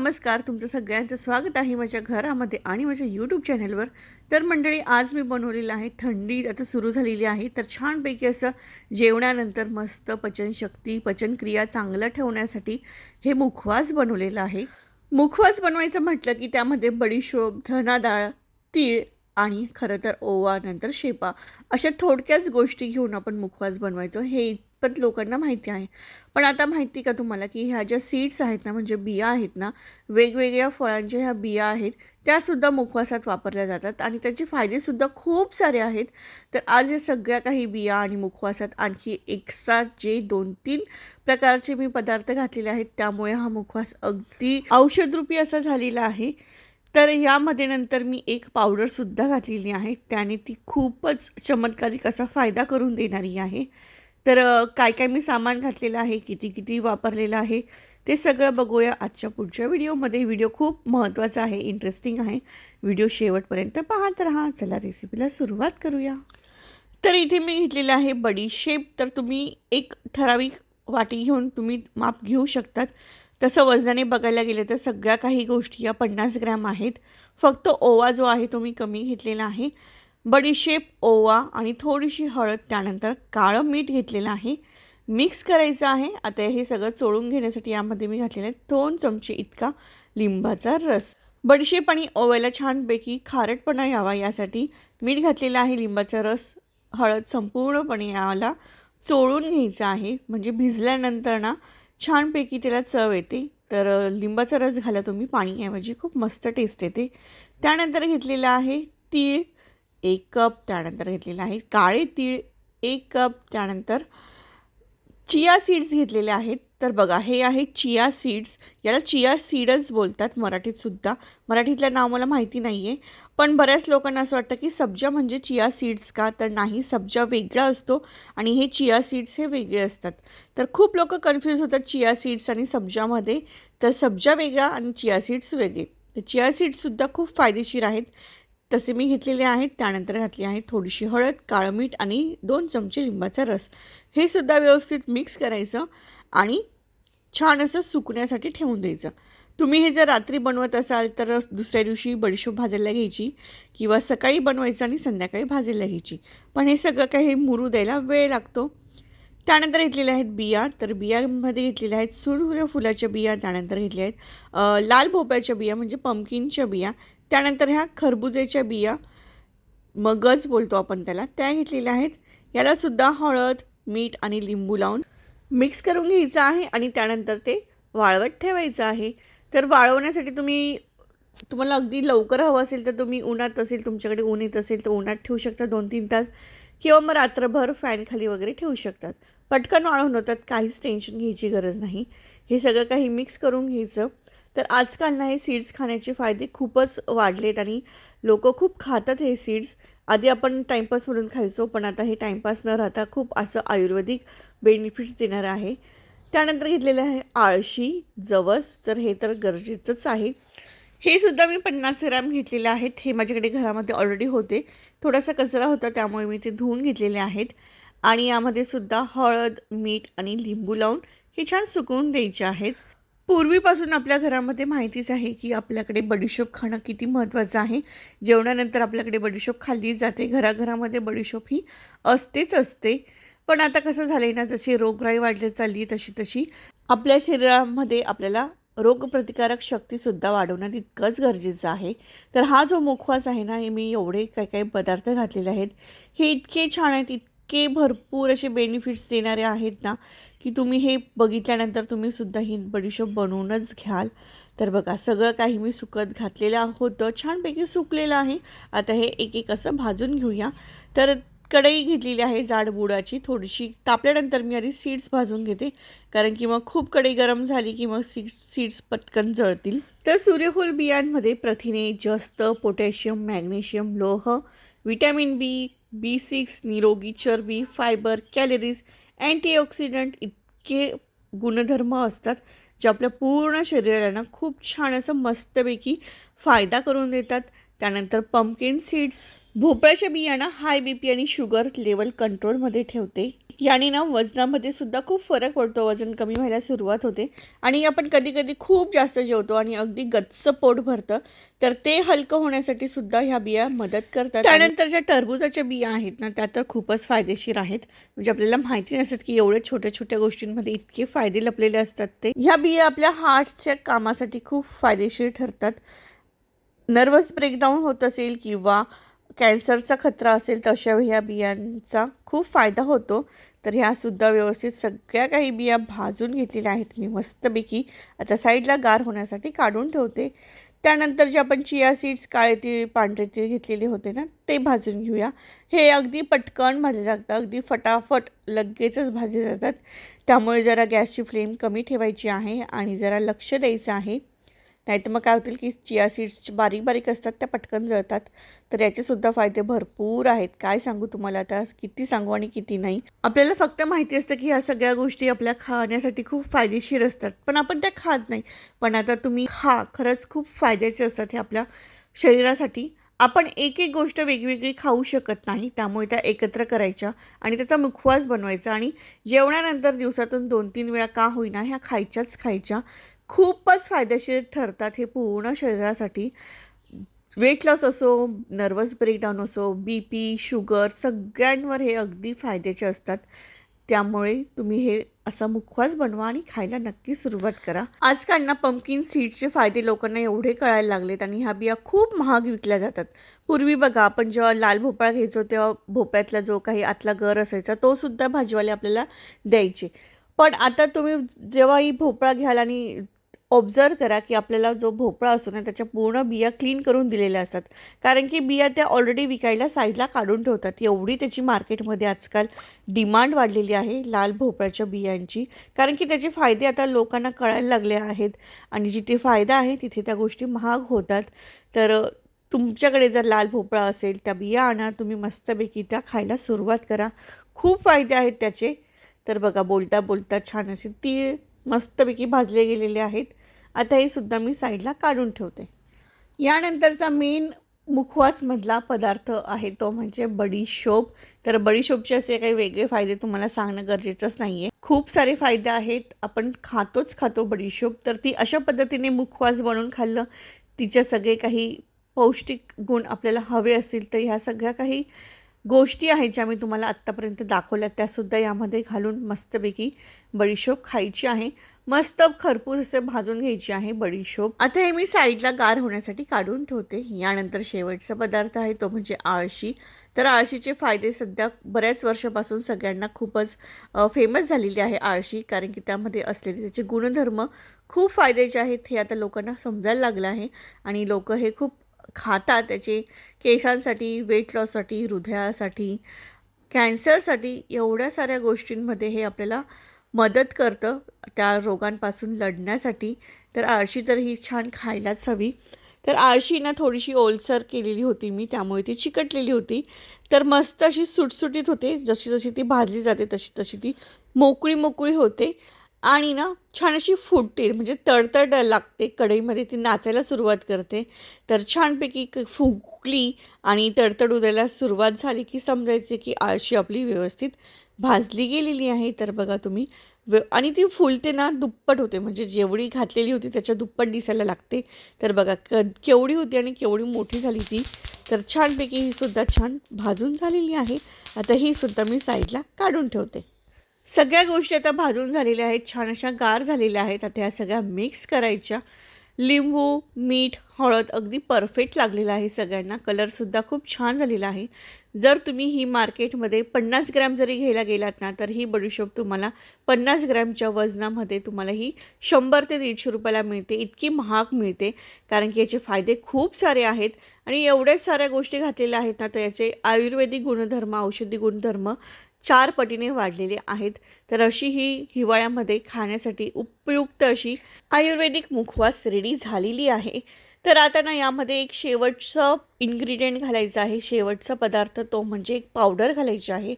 नमस्कार तुमचं सगळ्यांचं स्वागत आहे माझ्या घरामध्ये आणि माझ्या यूट्यूब चॅनलवर तर मंडळी आज मी बनवलेलं आहे थंडी आता सुरू झालेली आहे. तर छानपैकी असं जेवणानंतर मस्त पचनशक्ती पचनक्रिया चांगलं ठेवण्यासाठी हे मुखवास बनवलेलं आहे. मुखवास बनवायचं म्हटलं की त्यामध्ये बडीशोप धना डाळ तीळ आणि खरं तर ओवा नंतर शेपा अशा थोडक्याच गोष्टी घेऊन आपण मुखवास बनवायचो. हे इतपत लोकांना माहिती आहे. पण आता माहिती का तुम्हाला की ह्या ज्या सीड्स आहेत ना म्हणजे बिया आहेत ना वेगवेगळ्या फळांच्या ह्या बिया आहेत त्यासुद्धा मुखवासात वापरल्या जातात आणि त्याचे फायदेसुद्धा खूप सारे आहेत. तर आज या सगळ्या काही बिया आणि मुखवासात आणखी एक्स्ट्रा जे दोन तीन प्रकारचे मी पदार्थ घातलेले आहेत त्यामुळे हा मुखवास अगदी औषधरूपी असा झालेला आहे. तर यामध्ये नंतर मी एक पावडरसुद्धा घातलेली आहे त्याने ती खूपच चमत्कारिक असा फायदा करून देणारी आहे. तर काय काय मी सामान घातलेलं आहे किती किती वापरलेलं आहे ते सगळं बघूया आजच्या पुढच्या व्हिडिओमध्ये. व्हिडिओ खूप महत्त्वाचा आहे इंटरेस्टिंग आहे. व्हिडिओ शेवटपर्यंत पाहत राहा. चला रेसिपीला सुरुवात करूया. तर इथे मी घेतलेलं आहे बडीशेप तर तुम्ही एक ठराविक वाटी घेऊन तुम्ही माप घेऊ शकतात. तसं वजनाने बघायला गेलं तर सगळ्या काही गोष्टी या पन्नास ग्रॅम आहेत. फक्त ओवा जो आहे तो मी कमी घेतलेला आहे. बडीशेप ओवा आणि थोडीशी हळद त्यानंतर काळं मीठ घेतलेलं आहे. मिक्स करायचं आहे. आता हे सगळं चोळून घेण्यासाठी यामध्ये मी घातलेलं आहे दोन चमचे इतका लिंबाचा रस. बडीशेप आणि ओव्याला छानपैकी खारटपणा यावा यासाठी मीठ घातलेलं आहे लिंबाचा रस. हळद संपूर्णपणे याला चोळून घ्यायचं आहे. म्हणजे भिजल्यानंतर ना छानपैकी त्याला चव येते. तर लिंबाचा रस घाला तुम्ही. पाणीऐवजी खूप मस्त टेस्ट येते. त्यानंतर घेतलेलं आहे तीळ. एक कप त्यानंतर घेतलेलं आहे. काळे तीळ एक कप त्यानंतर चिया सीड्स घेतलेले आहेत. तर बघा हे आहे चिया सीड्स. याला चिया सीडच बोलतात मराठीतसुद्धा मराठीतलं नाव मला माहिती नाही आहे पण बऱ्याच लोकांना असं वाटतं की सब्जा म्हणजे चिया सीड्स का? तर नाही सब्जा वेगळा असतो आणि हे चिया सीड्स हे वेगळे असतात. तर खूप लोक कन्फ्यूज होतात चिया सीड्स आणि सब्जामध्ये. तर सब्जा वेगळा आणि चिया सीड्स वेगळे. तर चिया सीड्ससुद्धा खूप फायदेशीर आहेत. तसे मी घेतलेले आहेत त्यानंतर घातली आहे थोडीशी हळद काळं मीठ आणि दोन चमचे लिंबाचा रस. हे सुद्धा व्यवस्थित मिक्स करायचं आणि छान असं सुकण्यासाठी ठेवून द्यायचं. तुम्ही हे जर रात्री बनवत असाल तर दुसऱ्या दिवशी बडीशोप भाजायला घ्यायची किंवा सकाळी बनवायचं आणि संध्याकाळी भाजायला घ्यायची. पण हे सगळं काही मुरू द्यायला वेळ लागतो. त्यानंतर घेतलेल्या आहेत बिया तर बियामध्ये घेतलेल्या आहेत सूर्यफुलाच्या बिया त्यानंतर घेतल्या आहेत लाल भोपळ्याच्या बिया म्हणजे पमकिनच्या बिया. त्यानंतर ह्या खरबुजेच्या बिया मगज बोलतो आपण त्याला त्या घेतलेल्या आहेत. यालासुद्धा हळद मीठ आणि लिंबू लावून मिक्स करून घ्यायचं आहे आणि त्यानंतर ते वाळवत ठेवायचं आहे. तर वाळवण्यासाठी तुम्ही तुम्हाला अगदी लवकर हवं असेल तर तुम्ही उन्हात असेल तुमच्याकडे ऊन येत असेल तर उन्हात ठेवू शकता दोन तीन तास. किंवा मग रात्रभर फॅनखाली वगैरे ठेवू शकतात. पटकन वाळवून होतात काहीच टेन्शन घ्यायची गरज नाही. हे सगळं काही मिक्स करून घ्यायचं. तर आजकाल ना हे सीड्स खाण्याचे फायदे खूपच वाढलेत आणि लोक खूप खातात हे सीड्स आधी आपण टाईमपास म्हणून खायचो पण आता हे टाईमपास न राहता खूप असं आयुर्वेदिक बेनिफिट्स देणारं आहे. त्यानंतर घेतलेलं आहे आळशी जवस तर हे तर गरजेचंच आहे. हे सुद्धा मी पन्नास ग्रॅम घेतलेले आहेत हे माझ्याकडे घरामध्ये ऑलरेडी होते. थोडासा कचरा होता त्यामुळे मी ते धुवून घेतलेले आहेत. आणि यामध्ये सुद्धा हळद मीठ आणि लिंबू लावून हे छान सुकवून द्यायचे आहेत. पूर्वीपासून आपल्या घरामध्ये माहितीच आहे की आपल्याकडे बडीशोप खाणं किती महत्त्वाचं आहे. जेवणानंतर आपल्याकडे बडीशोप खाल्ली जाते. घराघरामध्ये बडीशोप ही असतेच असते. पण आता कसं झालं आहे ना जशी रोगराई वाढली चालली तशी तशी आपल्या शरीरामध्ये आपल्याला रोगप्रतिकारक शक्तीसुद्धा वाढवणं तितकंच गरजेचं आहे. तर हा जो मुखवास आहे ना हे मी एवढे काही काही पदार्थ घातलेले आहेत हे इतके छान आहेत इतके भरपूर असे बेनिफिट्स देणारे आहेत ना की तुम्ही हे बघितल्यानंतर तुम्ही सुद्धा ही बडीशोप बनवूनच घ्याल. तर बघा सगळं काही मी सुकत घातलेलं होतं छानपैकी सुकलेलं आहे. आता हे एक एक असं भाजून घेऊया. तर कढई घेतलेली आहे जाड बुडाची थोडीशी तापल्यानंतर मी आधी सीड्स भाजून घेते. कारण की मग खूप कढई गरम झाली की मग सीड्स सीड्स पटकन जळतील. तर सूर्यफूल बियांमध्ये प्रथिने जस्त पोटॅशियम मॅग्नेशियम लोह विटॅमिन बी बी सिक्स निरोगी चरबी फायबर कॅलरीज अँटीऑक्सिडंट इतके गुणधर्म असतात जे आपल्या पूर्ण शरीराला खूप छान असं मस्तपैकी फायदा करून देतात. त्यानंतर पंपकिन सीड्स भोपळ्याच्या बियाणं हाय बी पी आणि शुगर लेवल कंट्रोलमध्ये ठेवते. याने ना वजनामध्ये सुद्धा खूप फरक पडतो वजन कमी व्हायला सुरुवात होते. आणि आपण कधी कधी खूप जास्त जेवतो आणि अगदी गच्च पोट भरतं तर ते हलकं होण्यासाठी सुद्धा ह्या बिया मदत करतात. त्यानंतर ज्या टरबुजाच्या बिया आहेत ना त्या तर खूपच फायदेशीर आहेत. म्हणजे आपल्याला माहिती नसत की एवढ्या छोट्या छोट्या गोष्टींमध्ये इतके फायदे लपलेले असतात ते. ह्या बिया आपल्या हार्टच्या कामासाठी खूप फायदेशीर ठरतात. नर्वस ब्रेकडाऊन होत असेल किंवा कॅन्सरचा खतरा असेल तर अशा ह्या बियांचा खूप फायदा होतो. तर ह्यासुद्धा व्यवस्थित सगळ्या काही बिया भाजून घेतलेल्या आहेत. मी मस्तपैकी आता साईडला गार होण्यासाठी काढून ठेवते. त्यानंतर जे आपण चिया सीड्स काळे तीळ पांढरे तीळ घेतलेले होते ना ते भाजून घेऊया. हे अगदी पटकन भाजले जातात. अगदी फटाफट लगेचच भाजले जातात. त्यामुळे जरा गॅसची फ्लेम कमी ठेवायची आहे आणि जरा लक्ष द्यायचं आहे. नाहीतर मग काय होतील की चिया सीड्स बारीक बारीक असतात त्या पटकन जळतात. तर याचेसुद्धा फायदे भरपूर आहेत. काय सांगू तुम्हाला आता? किती सांगू आणि किती नाही? आपल्याला फक्त माहिती असतं की ह्या सगळ्या गोष्टी आपल्या खाण्यासाठी खूप फायदेशीर असतात. पण आपण त्या खात नाही. पण आता तुम्ही खा. खरंच खूप फायद्याचे असतात हे आपल्या शरीरासाठी. आपण एक एक गोष्ट वेगवेगळी खाऊ शकत नाही. त्यामुळे त्या एकत्र करायच्या आणि त्याचा मुखवास बनवायचा. आणि जेवणानंतर दिवसातून दोन तीन वेळा का होईना ह्या खायच्याच खायच्या. खूपच फायदेशीर ठरतात हे पूर्ण शरीरासाठी. वेट लॉस असो नर्वस ब्रेकडाऊन असो बी पी शुगर सगळ्यांवर हे अगदी फायद्याचे असतात. त्यामुळे तुम्ही हे असा मुखवास बनवा आणि खायला नक्की सुरुवात करा. आजकाल ना पंपकिन सीडचे फायदे लोकांना एवढे कळायला लागलेत आणि ह्या बिया खूप महाग विकल्या जातात. पूर्वी बघा आपण जेव्हा लाल भोपळा घ्यायचो तेव्हा भोपळ्यातला जो काही आतला गर असायचा तो सुद्धा भाजीवाले आपल्याला द्यायचे. पण आता तुम्ही जेव्हाही भोपळा घ्याल आणि ऑब्झर्व करा की आपल्याला जो भोपळा असतो ना त्याच्या पूर्ण बिया क्लीन करून दिलेल्या असतात. कारण की बिया त्या ऑलरेडी विकायला साईडला काढून ठेवतात. एवढी त्याची मार्केटमध्ये आजकाल डिमांड वाढलेली आहे लाल भोपळ्याच्या बियांची. कारण की त्याचे फायदे आता लोकांना कळायला लागले आहेत. आणि जिथे फायदा आहे तिथे त्या गोष्टी महाग होतात. तर तुमच्याकडे जर लाल भोपळा असेल त्या बिया आणा. तुम्ही मस्तपैकी त्या खायला सुरुवात करा. खूप फायदे आहेत त्याचे. तर बघा बोलता बोलता छान असे तीळ मस्तपैकी भाजले गेलेले आहेत. आता हे सुद्धा मी साईडला काढून ठेवते. यानंतरचा मेन मुखवासमधला पदार्थ आहे तो म्हणजे बडीशोप तर बडीशोपचे असे काही वेगळे फायदे तुम्हाला सांगणं गरजेचंच नाही आहे खूप सारे फायदे आहेत. आपण खातोच खातो बडीशोप तर ती अशा पद्धतीने मुखवास बनवून खाल्लं तिचे सगळे काही पौष्टिक गुण आपल्याला हवे असतील तर ह्या सगळ्या काही गोष्टी आहेत ज्या मी तुम्हाला आत्तापर्यंत दाखवल्या. त्यासुद्धा यामध्ये घालून मस्तपैकी बडीशोप खायची आहे. मस्त खरपूस असे भाजून घ्यायची आहे बडीशोप. आता हे मी साईडला गार होण्यासाठी काढून ठेवते. यानंतर शेवटचा पदार्थ आहे तो म्हणजे आळशी. तर आळशीचे फायदे सध्या बऱ्याच वर्षापासून सगळ्यांना खूपच फेमस झालेली आहे आळशी. कारण की त्यामध्ये असलेले त्याचे गुणधर्म खूप फायद्याचे आहेत हे आता लोकांना समजायला लागलं आहे. आणि लोक हे खूप खातात त्याचे केसांसाठी वेट लॉससाठी हृदयासाठी कॅन्सरसाठी एवढ्या साऱ्या गोष्टींमध्ये हे आपल्याला मदत करतं त्या रोगांपासून लढण्यासाठी. तर आळशी तर ही छान खायलाच हवी. तर आळशी ना थोडीशी ओलसर केलेली होती मी त्यामुळे ती चिकटलेली होती. तर मस्त अशी सुटसुटीत होते जशी जशी ती भाजली जाते तशी तशी ती मोकळी मोकळी होते. आणि ना छान अशी फुटते म्हणजे तडतड लागते कढईमध्ये ती नाचायला सुरुवात करते. तर छानपैकी फुगली आणि तडतड उद्याला सुरुवात झाली की समजायचे की आळशी आपली व्यवस्थित भाजली गेलेली आहे तर बघा तुम्ही. व आणि ती फुलते ना दुप्पट होते. म्हणजे जेवढी घातलेली होती त्याच्या दुप्पट दिसायला लागते. तर बघा क केवढी होती आणि केवढी मोठी झाली ती. तर छानपैकी ही सुद्धा छान भाजून झालेली आहे. आता ही सुद्धा मी साईडला काढून ठेवते. सगळ्या गोष्टी आता भाजून झालेल्या आहेत. छान अशा गार झालेल्या आहेत. आता ह्या सगळ्या मिक्स करायच्या. लिंबू मीठ हळद अगदी परफेक्ट लागलेलं आहे सगळ्यांना. कलरसुद्धा खूप छान झालेला आहे. जर तुम्ही ही मार्केटमध्ये पन्नास ग्रॅम जरी घ्यायला गेलात ना तर ही बडीशोप तुम्हाला पन्नास ग्रॅमच्या वजनामध्ये तुम्हाला ही शंभर ते दीडशे रुपयाला मिळते. इतकी महाग मिळते कारण की याचे फायदे खूप सारे आहेत. आणि एवढ्याच साऱ्या गोष्टी घातलेल्या आहेत ना तर याचे आयुर्वेदिक गुणधर्म औषधी गुणधर्म चार पटीने वाढलेले आहेत. तर अशी ही हिवाळ्यामध्ये खाण्यासाठी उपयुक्त अशी आयुर्वेदिक मुखवास रेडी झालेली आहे. तर आता ना यामध्ये एक शेवटचं इन्ग्रेडियंट घालायचं आहे. शेवटचा पदार्थ तो म्हणजे एक पावडर घालायची आहे.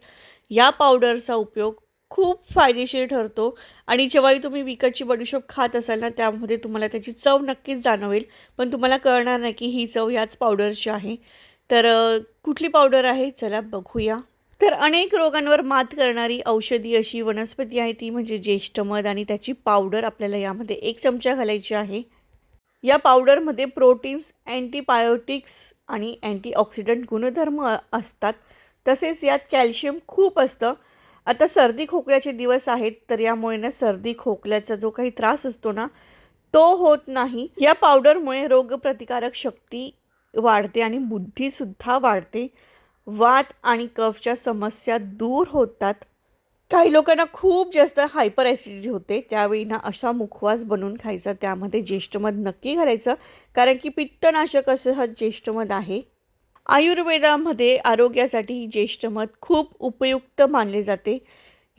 या पावडरचा उपयोग खूप फायदेशीर ठरतो. आणि जेव्हाही तुम्ही विकतची बडीशोप खात असाल ना त्यामध्ये तुम्हाला त्याची चव नक्कीच जाणवेल. पण तुम्हाला कळणार नाही की ही चव याच पावडरची आहे. तर कुठली पावडर आहे? चला बघूया. तर अनेक रोगांवर मात करणारी औषधी अशी वनस्पती आहे ती म्हणजे ज्येष्ठ मध आणि त्याची पावडर आपल्याला यामध्ये एक चमचा घालायची आहे. या पावडरमध्ये प्रोटीन्स अँटीबायोटिक्स आणि अँटीऑक्सिडंट गुणधर्म असतात. तसेच यात कॅल्शियम खूप असतं. आता सर्दी खोकल्याचे दिवस आहेत तर यामुळे ना सर्दी खोकल्याचा जो काही त्रास असतो ना तो होत नाही. या पावडरमुळे रोगप्रतिकारक शक्ती वाढते आणि बुद्धीसुद्धा वाढते. वात आणि कफच्या समस्या दूर होतात. काही लोकांना खूप जास्त हायपर ॲसिडिटी होते. त्यावेळी ना असा मुखवास बनवून खायचा. त्यामध्ये ज्येष्ठमध नक्की घालायचं. कारण की पित्तनाशक असं हा ज्येष्ठमध आहे. आयुर्वेदामध्ये आरोग्यासाठी ज्येष्ठमध खूप उपयुक्त मानले जाते.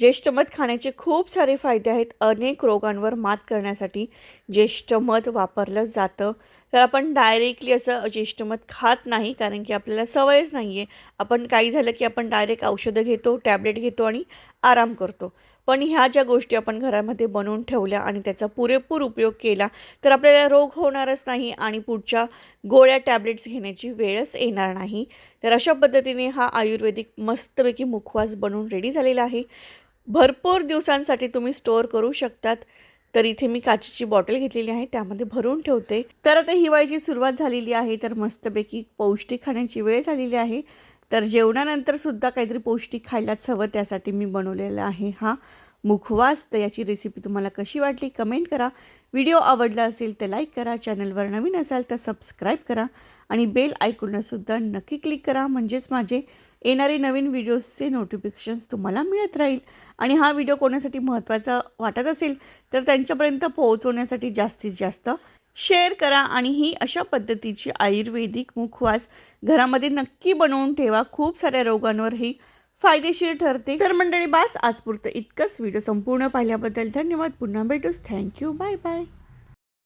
ज्येष्ठमध खाण्याचे खूप सारे फायदे आहेत. अनेक रोगांवर मात करण्यासाठी ज्येष्ठमध वापरलं जातं. तर आपण डायरेक्टली असं ज्येष्ठमध खात नाही कारण की आपल्याला सवयच नाही आहे आपण काही झालं की आपण डायरेक्ट औषधं घेतो टॅबलेट घेतो आणि आराम करतो. पण ह्या ज्या गोष्टी आपण घरामध्ये बनवून ठेवल्या आणि त्याचा पुरेपूर उपयोग केला तर आपल्याला रोग होणारच नाही आणि पुढच्या गोळ्या टॅबलेट्स घेण्याची वेळच येणार नाही. तर अशा पद्धतीने हा आयुर्वेदिक मस्तपैकी मुखवास बनवून रेडी झालेला आहे. भरपूर दिवसांसाठी तुम्ही स्टोअर करू शकतात. तर इथे मी काचेची बॉटल घेतलेली आहे त्यामध्ये भरून ठेवते. तर आता हिवाळ्याची सुरुवात झालेली आहे तर मस्तपैकी पौष्टिक खाण्याची वेळ झालेली आहे. तर जेवणानंतर सुद्धा काहीतरी पौष्टिक खायलाच हवं त्यासाठी मी बनवलेला आहे हा मुखवास. तर याची रेसिपी तुम्हाला कशी वाटली कमेंट करा. व्हिडिओ आवडला असेल तर लाईक करा. चॅनलवर नवीन असाल तर सबस्क्राईब करा. आणि बेल ऐकूनसुद्धा नक्की क्लिक करा. म्हणजेच माझे येणारे नवीन व्हिडिओजचे नोटिफिकेशन्स तुम्हाला मिळत राहील. आणि हा व्हिडिओ कोणासाठी महत्त्वाचा वाटत असेल तर त्यांच्यापर्यंत पोहोचवण्यासाठी जास्तीत जास्त शेअर करा आणि ही अशा पद्धतीची आयुर्वेदिक मुखवास घरामध्ये नक्की बनवून ठेवा. खूप साऱ्या रोगांवरही फायदेशीर ठरते. तर मंडळी बास आजपुरतं इतकंच. व्हिडिओ संपूर्ण पाहिल्याबद्दल धन्यवाद. पुन्हा भेटूच. Thank you bye bye